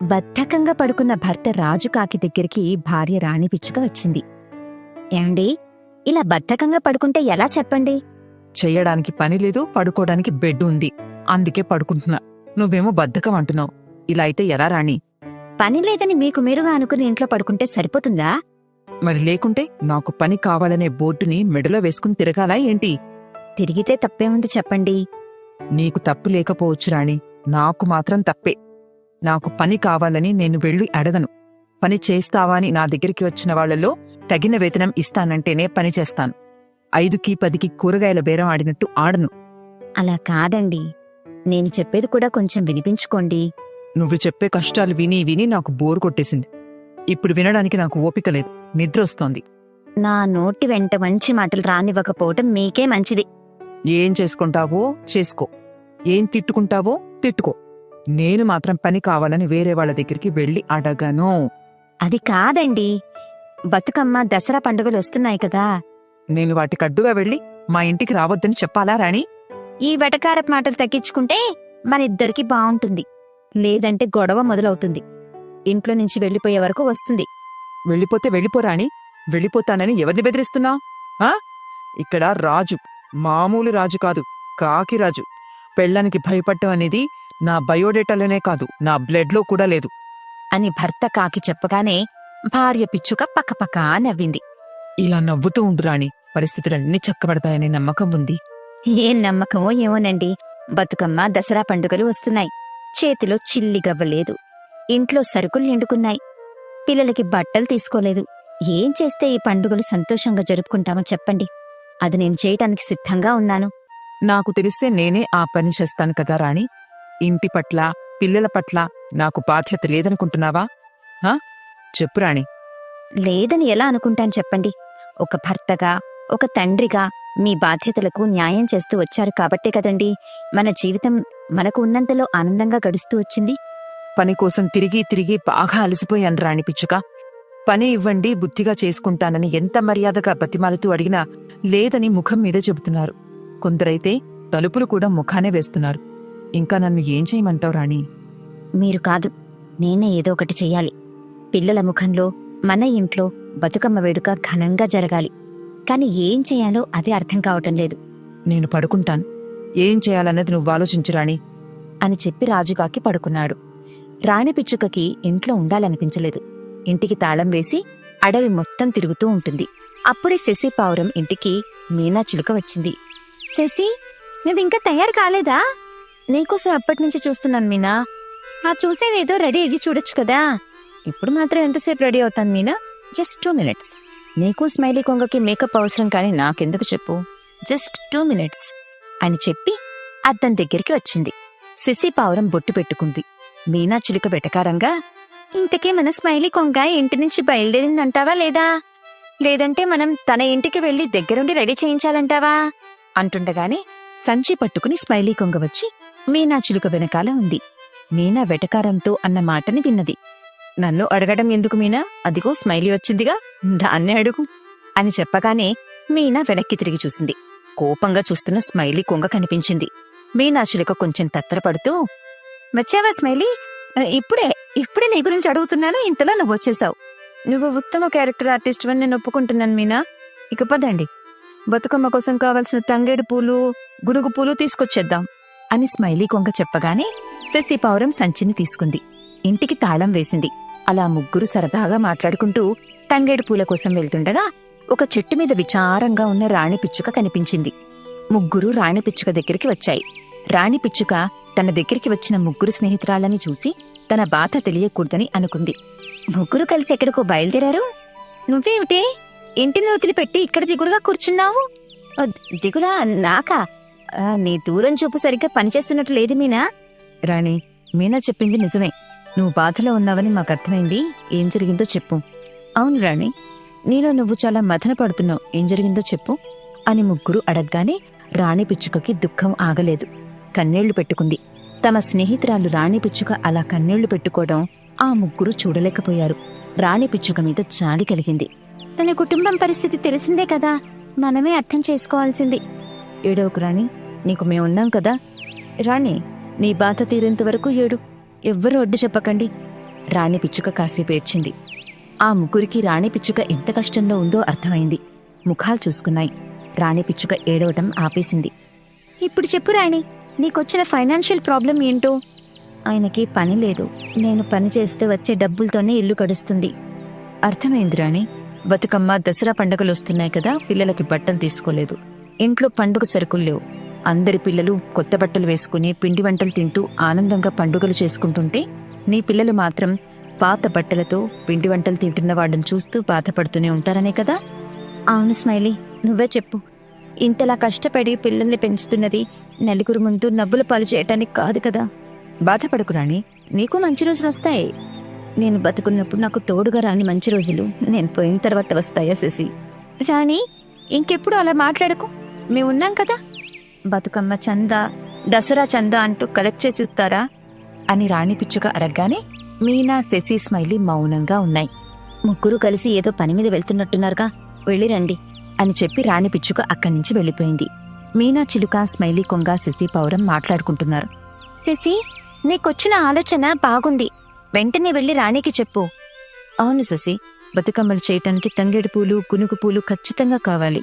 బద్ధకంగా పడుకున్న భర్త రాజుకాకి దగ్గరికి భార్య రాణి పిచ్చుక వచ్చింది. ఏమండి? ఇలా బద్ధకంగా పడుకుంటే ఎలా చెప్పండి? చెయ్యడానికి పని లేదు పడుకోవడానికి బెడ్ ఉంది. అందుకే పడుకుంటున్నా. నువ్వేమో బద్ధకం అంటున్నావు. ఇలా అయితే ఎలా రాణి? పని లేదని మీకు మీరుగా అనుకుని ఇంట్లో పడుకుంటే సరిపోతుందా? మరి లేకుంటే నాకు పని కావాలనే బోర్డుని మెడలో వేసుకుని తిరగాలా ఏంటి? తిరిగితే తప్పేముంది చెప్పండి? నీకు తప్పు లేకపోవచ్చు రాణి. నాకు మాత్రం తప్పే. నాకు పని కావాలని నేను వెళ్ళి అడగను. పని చేస్తావా అని నా దగ్గరికి వచ్చిన వాళ్ళలో తగిన వేతనం ఇస్తానంటేనే పని చేస్తాను. ఐదుకి పదికి కూరగాయల బేరం ఆడినట్టు ఆడను. అలా కాదండి. నేను చెప్పేది కూడా కొంచెం వినిపించుకోండి. నువ్వు చెప్పే కష్టాలు విని విని నాకు బోరు కొట్టేసింది. ఇప్పుడు వినడానికి నాకు ఓపిక లేదు. నిద్ర వస్తోంది. నా నోటి వెంట మంచి మాటలు రానివ్వకపోవటం మీకే మంచిది. ఏం చేసుకుంటావో చేసుకో. ఏం తిట్టుకుంటావో తిట్టుకో. నేను మాత్రం పని కావాలని వేరే వాళ్ళ దగ్గరికి వెళ్ళి అడగను. అది కాదండి. బతుకమ్మ దసరా పండుగలు వస్తున్నాయి కదా. నేను వాటికి అడ్డుగా వెళ్ళి మా ఇంటికి రావద్దని చెప్పాలా రాణి? ఈ వెటకారపు మాటలు తగ్గించుకుంటే మనిద్దరికి బావుంటుంది. లేదంటే గొడవ మొదలవుతుంది. ఇంట్లో నుంచి వెళ్ళిపోయే వరకు వస్తుంది. వెళ్ళిపోతే వెళ్ళిపో రాణి. వెళ్ళిపోతానని ఎవరిని బెదిరిస్తున్నా? ఆ? ఇక్కడ రాజు మామూలు రాజు కాదు కాకి రాజు. పెళ్ళానికి భయపడటం అనేది నా బయోడేటాలోనే కాదు నా బ్లడ్లో కూడా లేదు. అని భర్త కాకి చెప్పగానే భార్య పిచ్చుక పక్కపక్క నవ్వింది. ఇలా నవ్వుతూ ఉండు రాణి పరిస్థితులన్నీ చక్కబడతాయనే నమ్మకం ఉంది. ఏం నమ్మకమో ఏమోనండి. బతుకమ్మ దసరా పండుగలు వస్తున్నాయి. చేతిలో చిల్లి గవ్వలేదు ఇంట్లో సరుకులు నిండుకున్నాయి. పిల్లలకి బట్టలు తీసుకోలేదు. ఏం చేస్తే ఈ పండుగలు సంతోషంగా జరుపుకుంటామో చెప్పండి. అది నేను చేయటానికి సిద్ధంగా ఉన్నాను. నాకు తెలిస్తే నేనే ఆ పని చేస్తాను కదా రాణి. ఇంటి పట్ల పిల్లల పట్ల నాకు బాధ్యత లేదనుకుంటున్నావా? చెప్పు రాణి. లేదని ఎలా అనుకుంటాను చెప్పండి. ఒక భర్తగా ఒక తండ్రిగా మీ బాధ్యతలకు న్యాయం చేస్తూ వచ్చారు కాబట్టే కదండి మన జీవితం మనకు ఉన్నంతలో ఆనందంగా గడుస్తూ వచ్చింది. పని కోసం తిరిగి తిరిగి బాగా అలసిపోయాను రాణి పిచ్చుక. పని ఇవ్వండి బుద్ధిగా చేసుకుంటానని ఎంత మర్యాదగా బతిమాలుతూ అడిగినా లేదని ముఖం మీద చెబుతున్నారు. కొందరైతే తలుపులు కూడా ముఖానే వేస్తున్నారు. ఇంకా నన్ను ఏం చేయమంటావు రాణి? మీరు కాదు నేనే ఏదో ఒకటి చెయ్యాలి. పిల్లల ముఖంలో మన ఇంట్లో బతుకమ్మ వేడుక ఘనంగా జరగాలి. కాని ఏం చేయాలో అదే అర్థం కావటం లేదు. నేను పడుకుంటాను. ఏం చేయాలన్నది నువ్వు ఆలోచించు రాణి. అని చెప్పి రాజుగాకి పడుకున్నాడు. రాణి పిచ్చుకకి ఇంట్లో ఉండాలనిపించలేదు. ఇంటికి తాళం వేసి అడవి మొత్తం తిరుగుతూ ఉంటుంది. అప్పుడే శశి పావురం ఇంటికి మీనా చిలుక వచ్చింది. శశి నువ్వింకా తయారు కాలేదా? నీకోసం అప్పటి నుంచి చూస్తున్నాను మీనా. ఆ చూసేదేదో రెడీ అయ్యి చూడొచ్చు కదా. ఇప్పుడు మాత్రం ఎంతసేపు రెడీ అవుతాను మీనా? Just two minutes. నీకు స్మైలీ కొంగకి మేకప్ అవసరం కానీ నాకెందుకు చెప్పు? Just two minutes. అని చెప్పి అద్దం దగ్గరికి వచ్చింది. సిసి పావురం బొట్టు పెట్టుకుంది. మీనా చిలుక వెటకారంగా ఇంతకీ మన స్మైలీ కొంగ ఇంటి నుంచి బయలుదేరిందంటావా లేదా? లేదంటే మనం తన ఇంటికి వెళ్ళి దగ్గరుండి రెడీ చేయించాలంటావా? అంటుండగానే సంచి పట్టుకుని స్మైలీ కొంగ వచ్చి మీనా చిలుక వెనకాల ఉంది. మీనా వెటకారంతో అన్న మాటని విన్నది. నన్ను అడగడం ఎందుకు మీనా? అదిగో స్మైలీ వచ్చిందిగా. దాన్నే అడుగు. అని చెప్పగానే మీనా వెనక్కి తిరిగి చూసింది. కోపంగా చూస్తున్న స్మైలీ కొంగ కనిపించింది. మీనా చిలుక కొంచెం తత్తరపడుతూ వచ్చావా స్మైలీ? ఇప్పుడే ఇప్పుడే నీ గురించి అడుగుతున్నాను. ఇంతలో నువ్వు వచ్చేసావు. నువ్వు ఉత్తమ క్యారెక్టర్ ఆర్టిస్ట్ అని నేను ఒప్పుకుంటున్నాను మీనా. ఇక పదండి. బతుకమ్మ కోసం కావలసిన తంగేడు పూలు గునుగు పూలు తీసుకొచ్చేద్దాం. అని స్మైలీ కొంగ చెప్పగానే శశి పౌరం సంచిని తీసుకుంది. ఇంటికి తాళం వేసింది. అలా ముగ్గురు సరదాగా మాట్లాడుకుంటూ తంగేడు పూల కోసం వెళ్తుండగా ఒక చెట్టు మీద విచారంగా ఉన్న రాణి పిచ్చుక కనిపించింది. ముగ్గురు రాణి పిచ్చుక దగ్గరికి వచ్చాయి. రాణి పిచ్చుక తన దగ్గరికి వచ్చిన ముగ్గురు స్నేహితురాళ్ళని చూసి తన బాధ తెలియకూడదని అనుకుంది. ముగ్గురు కలిసి ఎక్కడికో బయలుదేరారు? నువ్వేమిటే? ఇంటిని వదిలిపెట్టి ఇక్కడ దిగులుగా కూర్చున్నావు? దిగులా? నాకా? నీ దూరం చూపు సరిగ్గా పనిచేస్తున్నట్లు లేదు మీనా. రాణి మీనా చెప్పింది నిజమే. నువ్వు బాధలో ఉన్నావని మాకు అర్థమైంది. ఏం జరిగిందో చెప్పు. అవును రాణి నీలో నువ్వు చాలా మథన పడుతున్నావు. ఏం జరిగిందో చెప్పు అని ముగ్గురు అడగగానే రాణి పిచ్చుకకి దుఃఖం ఆగలేదు. కన్నీళ్ళు పెట్టుకుంది. తమ స్నేహితురాలు రాణి పిచ్చుక అలా కన్నీళ్ళు పెట్టుకోవడం ఆ ముగ్గురు చూడలేకపోయారు. రాణి పిచ్చుక మీద జాలి కలిగింది. తన కుటుంబం పరిస్థితి తెలిసిందే కదా. మనమే అర్థం చేసుకోవాల్సింది. ఏడవకు రాణి నీకు మేమున్నాం కదా. రాణి నీ బాధ తీరేంత వరకు ఏడు. ఎవ్వరూ ఒడ్డు చెప్పకండి. రాణి పిచ్చుక కాసేపు ఏడ్చింది. ఆ ముగ్గురికి రాణి పిచ్చుక ఎంత కష్టంలో ఉందో అర్థమైంది. ముఖాలు చూసుకున్నాయి. రాణి పిచ్చుక ఏడవటం ఆపేసింది. ఇప్పుడు చెప్పు రాణి నీకొచ్చిన ఫైనాన్షియల్ ప్రాబ్లం ఏంటో? ఆయనకి పని లేదు. నేను పని చేస్తే వచ్చే డబ్బులతోనే ఇల్లు గడుస్తుంది. అర్థమైంది రాణి. బతుకమ్మ దసరా పండుగలు వస్తున్నాయి కదా. పిల్లలకి బట్టలు తీసుకోలేదు. ఇంట్లో పండుగ సరుకులు లేవు. అందరి పిల్లలు కొత్త బట్టలు వేసుకుని పిండి వంటలు తింటూ ఆనందంగా పండుగలు చేసుకుంటుంటే నీ పిల్లలు మాత్రం పాత బట్టలతో పిండి వంటలు తింటున్న వాడిని చూస్తూ బాధపడుతూనే ఉంటారనే కదా? అవును స్మైలీ నువ్వే చెప్పు. ఇంతలా కష్టపడి పిల్లల్ని పెంచుతున్నది నలుగురు ముందు నవ్వుల పాలు చేయటానికి కాదు కదా? బాధపడకు రాణి నీకు మంచి రోజులు వస్తాయి. నేను బతుకున్నప్పుడు నాకు తోడుగా రాని మంచి రోజులు నేను పోయిన తర్వాత వస్తాయా శశి? రాణి ఇంకెప్పుడు అలా మాట్లాడకు. మేమున్నాం కదా. బతుకమ్మ చందా దసరా చందా అంటూ కలెక్ట్ చేసిస్తారా? అని రాణి పిచ్చుక అడగగానే మీనా శశి స్మైలి మౌనంగా ఉన్నాయి. ముగ్గురు కలిసి ఏదో పని మీద వెళ్తున్నట్టున్నారుగా వెళ్ళిరండి అని చెప్పి రాణి పిచ్చుక అక్కడి నుంచి వెళ్ళిపోయింది. మీనా చిలుక స్మైలీ కొంగ శశి పౌరం మాట్లాడుకుంటున్నారు. శశి నీకొచ్చిన ఆలోచన బాగుంది. వెంటనే వెళ్ళి రాణికి చెప్పు. అవును శశి బతుకమ్మలు చేయటానికి తంగేడు పూలు గునుగు పూలు ఖచ్చితంగా కావాలి.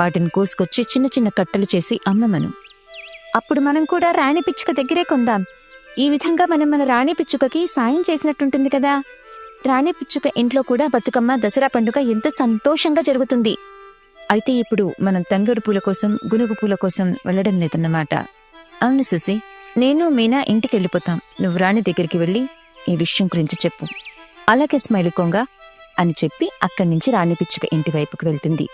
వాటిని కోసుకొచ్చి చిన్న చిన్న కట్టలు చేసి అమ్మమను. అప్పుడు మనం కూడా రాణి పిచ్చుక దగ్గరే కొందాం. ఈ విధంగా మనం మన రాణి పిచ్చుకకి సాయం చేసినట్టుంటుంది కదా. రాణి పిచ్చుక ఇంట్లో కూడా బతుకమ్మ దసరా పండుగ ఎంతో సంతోషంగా జరుగుతుంది. అయితే ఇప్పుడు మనం తంగడు పూల కోసం గునుగు పూల కోసం వెళ్ళడం లేదన్నమాట. అవును సుసి నేను మీనా ఇంటికి వెళ్ళిపోతాం. నువ్వు రాణి దగ్గరికి వెళ్ళి ఈ విషయం గురించి చెప్పు. అలాగే స్మైల్ కొంగ అని చెప్పి అక్కడి నుంచి రాణి పిచ్చుక ఇంటి వైపుకు వెళ్తుంది.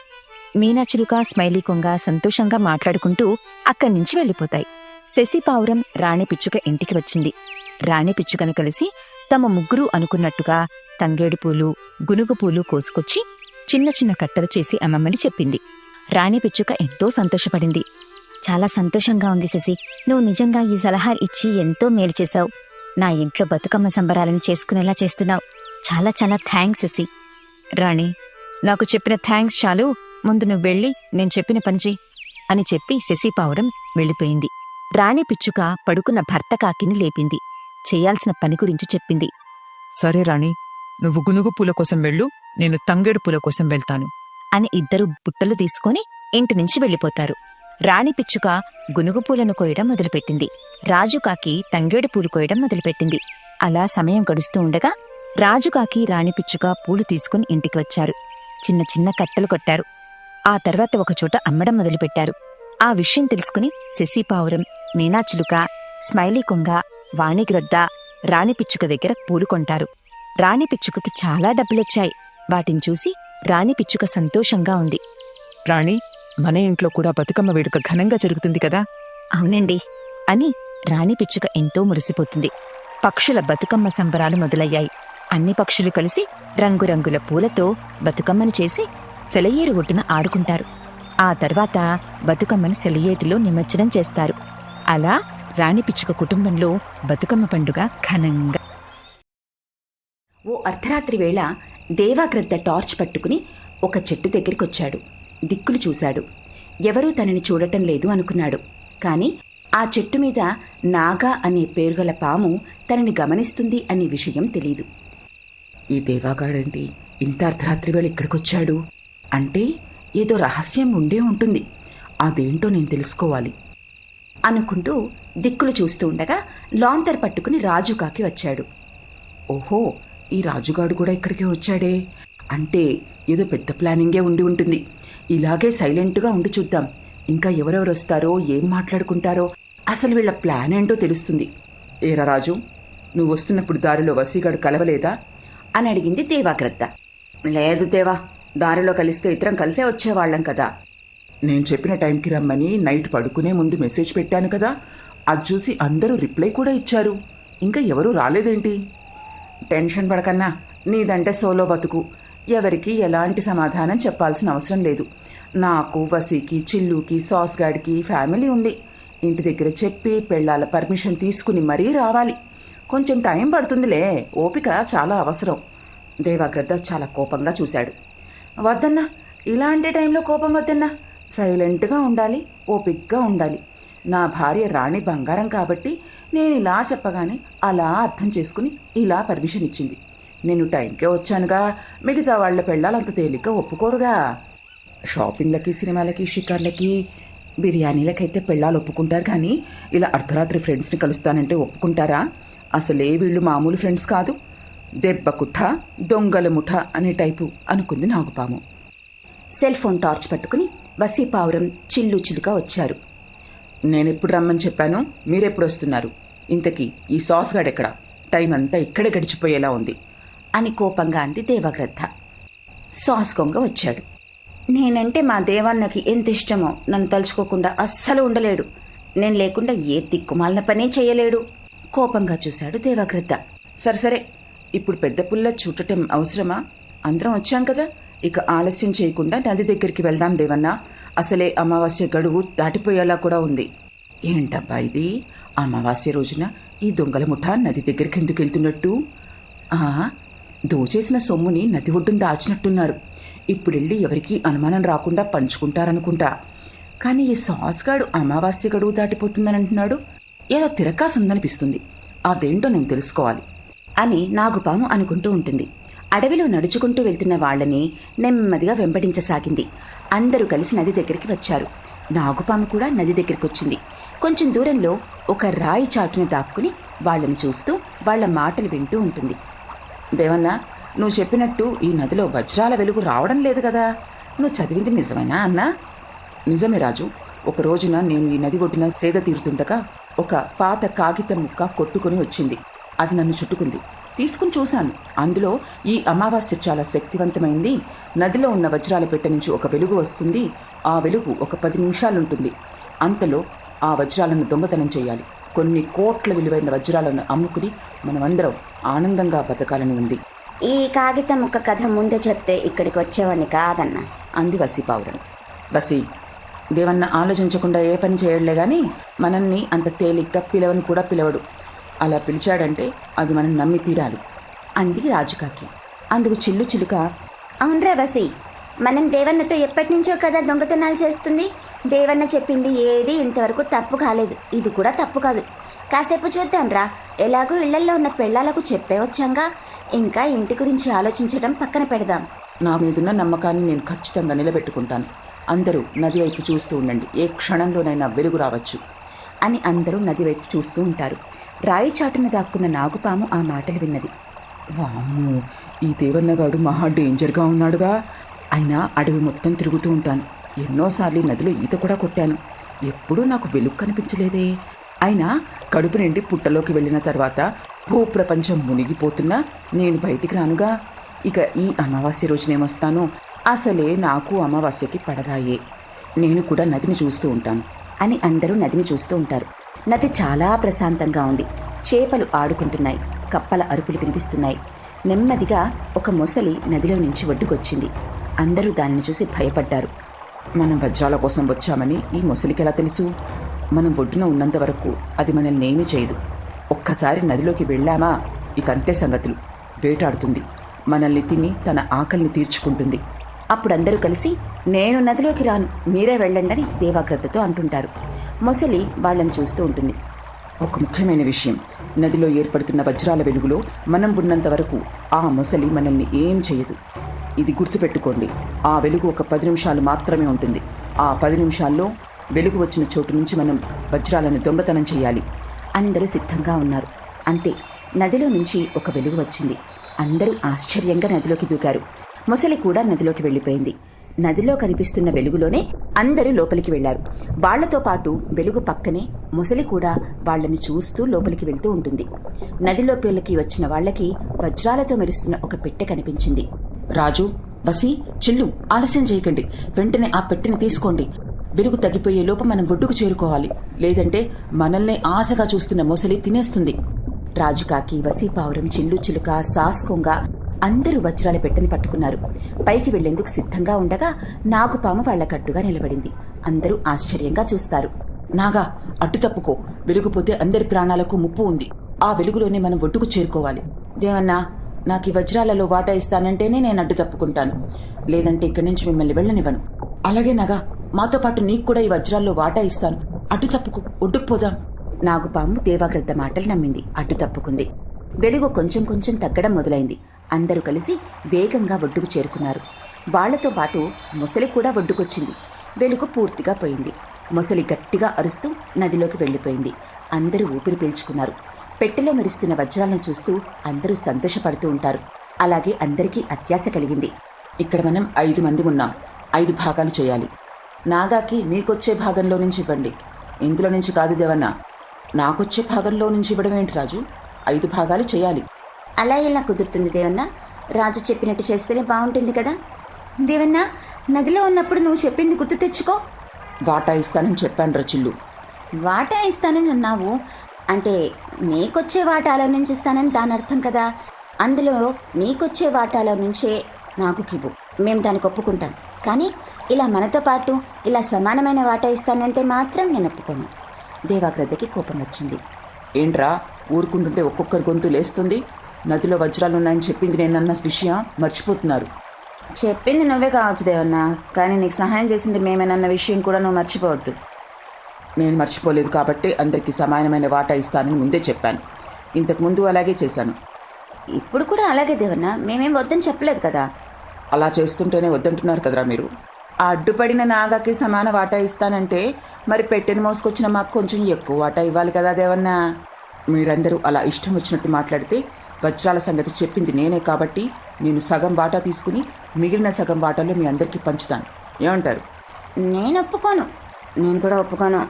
మీనాచిలుక స్మైలీ కొంగ సంతోషంగా మాట్లాడుకుంటూ అక్కడి నుంచి వెళ్ళిపోతాయి. శశి పావురం రాణి పిచ్చుక ఇంటికి వచ్చింది. రాణి పిచ్చుకను కలిసి తమ ముగ్గురు అనుకున్నట్టుగా తంగేడు పూలు గునుగు పూలు కోసుకొచ్చి చిన్న చిన్న కట్టలు చేసి అమ్మమ్మని చెప్పింది. రాణి పిచ్చుక ఎంతో సంతోషపడింది. చాలా సంతోషంగా ఉంది శశి. నువ్వు నిజంగా ఈ సలహా ఇచ్చి ఎంతో మేలు చేశావు. నా ఇంట్లో బతుకమ్మ సంబరాలను చేసుకునేలా చేస్తున్నావు. చాలా చాలా థ్యాంక్స్ శశి. రాణి నాకు చెప్పిన థ్యాంక్స్ చాలు. ముందు నువ్వు వెళ్ళి నేను చెప్పిన పని చెయ్యి అని చెప్పి శశి పావురం వెళ్ళిపోయింది. రాణి పిచ్చుక పడుకున్న భర్త కాకిని లేపింది. చేయాల్సిన పని గురించి చెప్పింది. సరే రాణి నువ్వు గునుగు పూల కోసం వెళ్ళు నేను తంగేడు పూల కోసం వెళ్తాను. అని ఇద్దరు బుట్టలు తీసుకొని ఇంటి నుంచి వెళ్ళిపోతారు. రాణి పిచ్చుక గునుగు పూలను కోయడం మొదలుపెట్టింది. రాజుకాకి తంగేడు పూలు కోయడం మొదలుపెట్టింది. అలా సమయం గడుస్తూ ఉండగా రాజుకాకి రాణి పిచ్చుక పూలు తీసుకుని ఇంటికి వచ్చారు. చిన్న చిన్న కట్టలు కొట్టారు. ఆ తర్వాత ఒకచోట అమ్మడం మొదలుపెట్టారు. ఆ విషయం తెలుసుకుని శశి పావురం మీనాచిలుక స్మైలీ కొంగ వాణిగ్రద్ద రాణి పిచ్చుక దగ్గర పూలు కొంటారు రాణి పిచ్చుకకి చాలా డబ్బులొచ్చాయి. వాటిని చూసి రాణి పిచ్చుక సంతోషంగా ఉంది. రాణి మన ఇంట్లో కూడా బతుకమ్మ వేడుక ఘనంగా జరుగుతుంది కదా? అవునండి అని రాణి పిచ్చుక ఎంతో మురిసిపోతుంది. పక్షుల బతుకమ్మ సంబరాలు మొదలయ్యాయి. అన్ని పక్షులు కలిసి రంగురంగుల పూలతో బతుకమ్మను చేసి సెలయేరు ఒడ్డున ఆడుకుంటారు. ఆ తర్వాత బతుకమ్మను సెలయేటిలో నిమజ్జనం చేస్తారు. అలా రాణి పిచ్చుక కుటుంబంలో బతుకమ్మ పండుగ ఘనంగా. ఓ అర్ధరాత్రి వేళ దేవాగ్రద్ద టార్చ్ పట్టుకుని ఒక చెట్టు దగ్గరికొచ్చాడు. దిక్కులు చూశాడు. ఎవరూ తనని చూడటం లేదు అనుకున్నాడు. కాని ఆ చెట్టు మీద నాగా అనే పేరుగల పాము తనని గమనిస్తుంది అనే విషయం తెలీదు. ఈ దేవాగాడంటి ఇంత అర్ధరాత్రి వేళ ఇక్కడికొచ్చాడు అంటే ఏదో రహస్యం ఉండే ఉంటుంది. అదేంటో నేను తెలుసుకోవాలి. అనుకుంటూ దిక్కులు చూస్తూ ఉండగా లాంతర్ పట్టుకుని రాజుకాకి వచ్చాడు. ఓహో ఈ రాజుగాడు కూడా ఇక్కడికే వచ్చాడే. అంటే ఏదో పెద్ద ప్లానింగే ఉండి ఉంటుంది. ఇలాగే సైలెంట్గా ఉండి చూద్దాం. ఇంకా ఎవరెవరు వస్తారో ఏం మాట్లాడుకుంటారో అసలు వీళ్ళ ప్లాన్ ఏంటో తెలుస్తుంది. ఏరా రాజు నువ్వు వస్తున్నప్పుడు దారిలో వసీగాడు కలవలేదా? అని అడిగింది దేవాగ్రద్ద లేదు దేవా దారిలో కలిస్తే ఇద్దరం కలిసే వచ్చేవాళ్ళం కదా. నేను చెప్పిన టైంకి రమ్మని నైట్ పడుకునే ముందు మెసేజ్ పెట్టాను కదా. అది చూసి అందరూ రిప్లై కూడా ఇచ్చారు. ఇంకా ఎవరూ రాలేదేంటి? టెన్షన్ పడకన్నా నీదంటే సోలో బతుకు. ఎవరికి ఎలాంటి సమాధానం చెప్పాల్సిన అవసరం లేదు. నాకు వసీకి చిల్లుకి సాస్ గాడికి ఫ్యామిలీ ఉంది. ఇంటి దగ్గర చెప్పి పెళ్ళాల పర్మిషన్ తీసుకుని మరీ రావాలి. కొంచెం టైం పడుతుందిలే. ఓపిక చాలా అవసరం. దేవాగ్రద్ద చాలా కోపంగా చూశాడు. వద్దన్నా ఇలాంటి టైంలో కోపం వద్దన్నా. సైలెంట్గా ఉండాలి ఓపిక్గా ఉండాలి. నా భార్య రాణి బంగారం కాబట్టి నేను ఇలా చెప్పగానే అలా అర్థం చేసుకుని ఇలా పర్మిషన్ ఇచ్చింది. నేను టైంకే వచ్చానుగా. మిగతా వాళ్ళ పెళ్ళాలంత తేలిక ఒప్పుకోరుగా. షాపింగ్లకి సినిమాలకి షికార్లకి బిర్యానీలకైతే పెళ్ళాలు ఒప్పుకుంటారు కానీ ఇలా అర్ధరాత్రి ఫ్రెండ్స్ని కలుస్తానంటే ఒప్పుకుంటారా? అసలే వీళ్ళు మామూలు ఫ్రెండ్స్ కాదు. దెబ్బ కుఠ దొంగల ముఠ అనే టైపు అనుకుంది నాగుపాము. సెల్ ఫోన్ టార్చ్ పట్టుకుని వసీపావురం చిల్లు చిలుక వచ్చారు. నేనెప్పుడు రమ్మని చెప్పాను? మీరెప్పుడు వస్తున్నారు? ఇంతకీ ఈ సాస్ గాడెక్కడ? టైం అంతా ఇక్కడే గడిచిపోయేలా ఉంది. అని కోపంగా అంది దేవగ్రద్ద. సాస్ కొంగ వచ్చాడు. నేనంటే మా దేవన్నకి ఎంత ఇష్టమో నన్ను తలుచుకోకుండా అస్సలు ఉండలేడు. నేను లేకుండా ఏ దిక్కుమాలిన పనే చేయలేడు. కోపంగా చూశాడు దేవగ్రద్ద. సరే సరే ఇప్పుడు పెద్ద పుల్ల చూడటం అవసరమా? అందరం వచ్చాం కదా. ఇక ఆలస్యం చేయకుండా నది దగ్గరికి వెళ్దాం దేవన్నా. అసలే అమావాస్య గడువు దాటిపోయేలా కూడా ఉంది. ఏంటబ్బా ఇది? అమావాస్య రోజున ఈ దొంగల ముఠా నది దగ్గరికి ఎందుకు వెళ్తున్నట్టు? దోచేసిన సొమ్ముని నది ఒడ్డున దాచినట్టున్నారు. ఇప్పుడు వెళ్ళి ఎవరికి అనుమానం రాకుండా పంచుకుంటారనుకుంటా. కానీ ఈ సాస్గాడు అమావాస్య గడువు దాటిపోతుందని అంటున్నాడు ఏదో తిరకాసు ఉందనిపిస్తుంది అదేంటో నేను తెలుసుకోవాలి. అని నాగుపాము అనుకుంటూ ఉంటుంది. అడవిలో నడుచుకుంటూ వెళ్తున్న వాళ్ళని నెమ్మదిగా వెంబడించసాగింది. అందరూ కలిసి నది దగ్గరికి వచ్చారు. నాగుపాము కూడా నది దగ్గరికి వచ్చింది కొంచెం దూరంలో ఒక రాయి చాటున దాక్కుని వాళ్ళని చూస్తూ వాళ్ళ మాటలు వింటూ ఉంటుంది. దేవన్న నువ్వు చెప్పినట్టు ఈ నదిలో వజ్రాల వెలుగు రావడం లేదు కదా? నువ్వు చదివింది నిజమేనా అన్నా? నిజమే రాజు. ఒక రోజున నేను ఈ నది ఒడ్డున సేద తీరుతుండగా ఒక పాత కాగితం ముక్క కొట్టుకొని వచ్చింది. అది నన్ను చుట్టుకుంది. తీసుకుని చూశాను. అందులో ఈ అమావాస్య చాలా శక్తివంతమైంది. నదిలో ఉన్న వజ్రాల పెట్టె నుంచి ఒక వెలుగు వస్తుంది. ఆ వెలుగు ఒక పది నిమిషాలుంటుంది. అంతలో ఆ వజ్రాలను దొంగతనం చేయాలి. కొన్ని కోట్ల విలువైన వజ్రాలను అమ్ముకుని మనమందరం ఆనందంగా బతకాలని ఉంది. ఈ కాగితం ఒక కథ ముందే చెప్తే ఇక్కడికి వచ్చేవాడిని కాదన్నా. అంది వసిపావురం వసి దేవన్న ఆలోచించకుండా ఏ పని చేయడలే గాని మనల్ని అంత తేలిగ్గా పిలవని కూడా పిలవడు. అలా పిలిచాడంటే అది మనం నమ్మి తీరాలి. అంది రాజుకాకి. అందుకు చిల్లు చిలుక అవునరా బసి మనం దేవన్నతో ఎప్పటి నుంచో కదా దొంగతనాలు చేస్తుంది. దేవన్న చెప్పింది ఏది ఇంతవరకు తప్పు కాలేదు. ఇది కూడా తప్పు కాదు. కాసేపు చూద్దాంరా ఎలాగో ఇళ్ళల్లో ఉన్న పెళ్ళాలకు చెప్పే వచ్చాంగా. ఇంకా ఇంటి గురించి ఆలోచించడం పక్కన పెడదాం. నా మీదున్న నమ్మకాన్ని నేను ఖచ్చితంగా నిలబెట్టుకుంటాను. అందరూ నది వైపు చూస్తూ ఉండండి. ఏ క్షణంలోనైనా వెలుగు రావచ్చు. అని అందరూ నది వైపు చూస్తూ ఉంటారు. రాయి చాటున దాక్కున్న నాగుపాము ఆ మాటలు విన్నది. వాము ఈ దేవన్నగాడు మహా డేంజర్గా ఉన్నాడుగా. అయినా అడవి మొత్తం తిరుగుతూ ఉంటాను. ఎన్నోసార్లు నదిలో ఈత కూడా కొట్టాను. ఎప్పుడూ నాకు వెలుగు కనిపించలేదే. అయినా కడుపు నిండి పుట్టలోకి వెళ్ళిన తర్వాత భూప్రపంచం మునిగిపోతున్నా నేను బయటికి రానుగా. ఇక ఈ అమావాస్య రోజునేమొస్తాను అసలే నాకు అమావాస్యకి పడదాయే. నేను కూడా నదిని చూస్తూ ఉంటాను అని అందరూ నదిని చూస్తూ ఉంటారు. నది చాలా ప్రశాంతంగా ఉంది. చేపలు ఆడుకుంటున్నాయి. కప్పల అరుపులు వినిపిస్తున్నాయి. నెమ్మదిగా ఒక మొసలి నదిలో నుంచి ఒడ్డుకొచ్చింది. అందరూ దానిని చూసి భయపడ్డారు. మనం వజ్రాల కోసం వచ్చామని ఈ మొసలికి ఎలా తెలుసు? మనం ఒడ్డున ఉన్నంత వరకు అది మనల్ని ఏమీ చేయదు. ఒక్కసారి నదిలోకి వెళ్ళామా? ఇక అంతే సంగతులు. వేటాడుతుంది. మనల్ని తిని తన ఆకలిని తీర్చుకుంటుంది. అప్పుడు అందరూ కలిసి నేను నదిలోకి రాను. మీరే వెళ్ళండని దేవాగ్రతతో అంటుంటారు. మొసలి వాళ్ళని చూస్తూ ఉంటుంది. ఒక ముఖ్యమైన విషయం. నదిలో ఏర్పడుతున్న వజ్రాల వెలుగులో మనం ఉన్నంత వరకు ఆ మొసలి మనల్ని ఏం చేయదు. ఇది గుర్తుపెట్టుకోండి. ఆ వెలుగు ఒక పది నిమిషాలు మాత్రమే ఉంటుంది. ఆ పది నిమిషాల్లో వెలుగు వచ్చిన చోటు నుంచి మనం వజ్రాలను దొంగతనం చేయాలి. అందరూ సిద్ధంగా ఉన్నారు. అంతే. నదిలో నుంచి ఒక వెలుగు వచ్చింది. అందరూ ఆశ్చర్యంగా నదిలోకి దూకారు. మొసలి కూడా నదిలోకి వెళ్ళిపోయింది. నదిలో కనిపిస్తున్న వెలుగులోనే అందరూ లోపలికి వెళ్ళారు. వాళ్ళతో పాటు వెలుగు పక్కనే మొసలి కూడా వాళ్ళని చూస్తూ లోపలికి వెళ్తూ ఉంటుంది. నదిలోపలికి వచ్చిన వాళ్ళకి వజ్రాలతో మెరుస్తున్న ఒక పెట్టె కనిపించింది. రాజు బసి చిల్లు ఆలస్యం చేయకండి. వెంటనే ఆ పెట్టెని తీసుకోండి. వెలుగు తగ్గిపోయే లోపు మనం ఒడ్డుకు చేరుకోవాలి. లేదంటే మనల్ని ఆశగా చూస్తున్న మొసలి తినేస్తుంది. రాజుకాకి వసీపావురం చిల్లు చిలుక సాస్కొంగ అందరూ వజ్రాల పెట్టని పట్టుకున్నారు. పైకి వెళ్ళేందుకు సిద్ధంగా ఉండగా నాగుపాము వాళ్ళ కట్టుగా నిలబడింది. అందరూ ఆశ్చర్యంగా చూస్తారు. నాగా అడ్డు తప్పుకో. వెలుగుపోతే అందరి ప్రాణాలకు ముప్పు ఉంది. ఆ వెలుగులోనే మనం ఒడ్డుకు చేరుకోవాలి. దేవన్నా నాకు ఈ వజ్రాలలో వాటా ఇస్తానంటేనే నేను అడ్డు తప్పుకుంటాను. లేదంటే ఇక్కడి నుంచి మిమ్మల్ని వెళ్ళనివ్వను. అలాగే నాగా మాతో పాటు నీకు కూడా ఈ వజ్రాల్లో వాటా ఇస్తాను. అడ్డు తప్పుకు. ఒడ్డుకు పోదాం. నాగుపాము దేవాగ్రద్ద మాటలు నమ్మింది. అడ్డు తప్పుకుంది. వెలుగు కొంచెం కొంచెం తగ్గడం మొదలైంది. అందరూ కలిసి వేగంగా ఒడ్డుకు చేరుకున్నారు. వాళ్ళతో పాటు మొసలి కూడా ఒడ్డుకొచ్చింది. వెలుగు పూర్తిగా పోయింది. మొసలి గట్టిగా అరుస్తూ నదిలోకి వెళ్ళిపోయింది. అందరూ ఊపిరి పీల్చుకున్నారు. పెట్టెలో మెరుస్తున్న వజ్రాలను చూస్తూ అందరూ సంతోషపడుతూ ఉంటారు. అలాగే అందరికీ అత్యాశ కలిగింది. ఇక్కడ మనం ఐదు మంది ఉన్నాం. ఐదు భాగాలు చేయాలి. నాగాకి నీకొచ్చే భాగంలో నుంచి ఇవ్వండి. ఇందులో నుంచి కాదు దేవన్న. నాకొచ్చే భాగంలో నుంచి ఇవ్వడం ఏంటి రాజు? ఐదు భాగాలు చేయాలి. అలా ఎలా కుదురుతుంది దేవన్న? రాజు చెప్పినట్టు చేస్తేనే బాగుంటుంది కదా. దేవన్న నదిలో ఉన్నప్పుడు నువ్వు చెప్పింది గుర్తు తెచ్చుకో. వాటా ఇస్తానని చెప్పాను రచిల్లు వాటా ఇస్తానని అన్నావు? అంటే నీకొచ్చే వాటాలో నుంచి ఇస్తానని దాని అర్థం కదా. అందులో నీకొచ్చే వాటాలో నుంచే నాకు కివ్వు మేము దానికి ఒప్పుకుంటాం. కానీ ఇలా మనతో పాటు ఇలా సమానమైన వాటా ఇస్తానంటే మాత్రం నేను ఒప్పుకోను. దేవాగ్రద్దకి కోపం వచ్చింది. ఏంట్రా ఊరుకుంటుంటే ఒక్కొక్కరి గొంతు లేస్తుంది? నదిలో వజ్రాలు ఉన్నాయని చెప్పింది నేనన్న విషయం మర్చిపోతున్నారు. చెప్పింది నువ్వే కావచ్చు దేవన్న కానీ నీకు సహాయం చేసింది మేమేనన్న విషయం కూడా నువ్వు మర్చిపోవద్దు. నేను మర్చిపోలేదు కాబట్టి అందరికీ సమానమైన వాటా ఇస్తానని ముందే చెప్పాను. ఇంతకు ముందు అలాగే చేశాను. ఇప్పుడు కూడా అలాగే దేవన్న మేమేం వద్దని చెప్పలేదు కదా? అలా చేస్తుంటేనే వద్దంటున్నారు కదరా మీరు? ఆ అడ్డుపడిన నాగాకి సమాన వాటా ఇస్తానంటే మరి పెట్టెను మోసుకొచ్చిన మాకు కొంచెం ఎక్కువ వాటా ఇవ్వాలి కదా దేవన్నా? మీరందరూ అలా ఇష్టం వచ్చినట్టు మాట్లాడితే వజ్రాల సంగతి చెప్పింది నేనే కాబట్టి నేను సగం వాటా తీసుకుని మిగిలిన సగం వాటాలో మీ అందరికీ పంచుతాను. ఏమంటారు? నేను ఒప్పుకోను. నేను కూడా ఒప్పుకోను.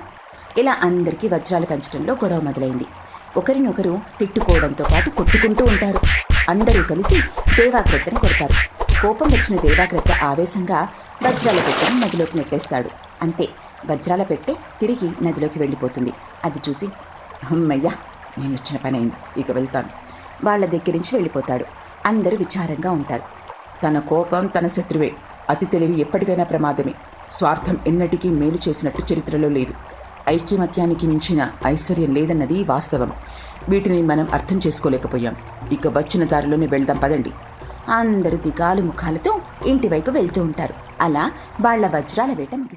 ఇలా అందరికీ వజ్రాలు పెంచడంలో గొడవ మొదలైంది. ఒకరినొకరు తిట్టుకోవడంతో పాటు కొట్టుకుంటూ ఉంటారు. అందరూ కలిసి దేవాగ్రత్తని కొడతారు. కోపం వచ్చిన దేవాగ్రత్త ఆవేశంగా వజ్రాల పెట్టెను నదిలోకి నెట్టేస్తాడు. అంతే. వజ్రాల పెట్టె తిరిగి నదిలోకి వెళ్ళిపోతుంది. అది చూసి అమ్మయ్యా నేను వచ్చిన పని అయింది ఇక వెళ్తాను. వాళ్ళ దగ్గర నుంచి వెళ్ళిపోతాడు. అందరూ విచారంగా ఉంటారు. తన కోపం తన శత్రువే. అతి తెలివి ఎప్పటికైనా ప్రమాదమే. స్వార్థం ఎన్నటికీ మేలు చేసినట్టు చరిత్రలో లేదు. ఐక్యమత్యానికి మించిన ఐశ్వర్యం లేదన్నది వాస్తవం. వీటిని మనం అర్థం చేసుకోలేకపోయాం. ఇక వచ్చిన దారిలోనే వెళ్దాం పదండి. అందరూ దిగాలు ముఖాలతో ఇంటివైపు వెళ్తూ ఉంటారు. అలా వాళ్ళ వజ్రాల వేట ముగిసింది.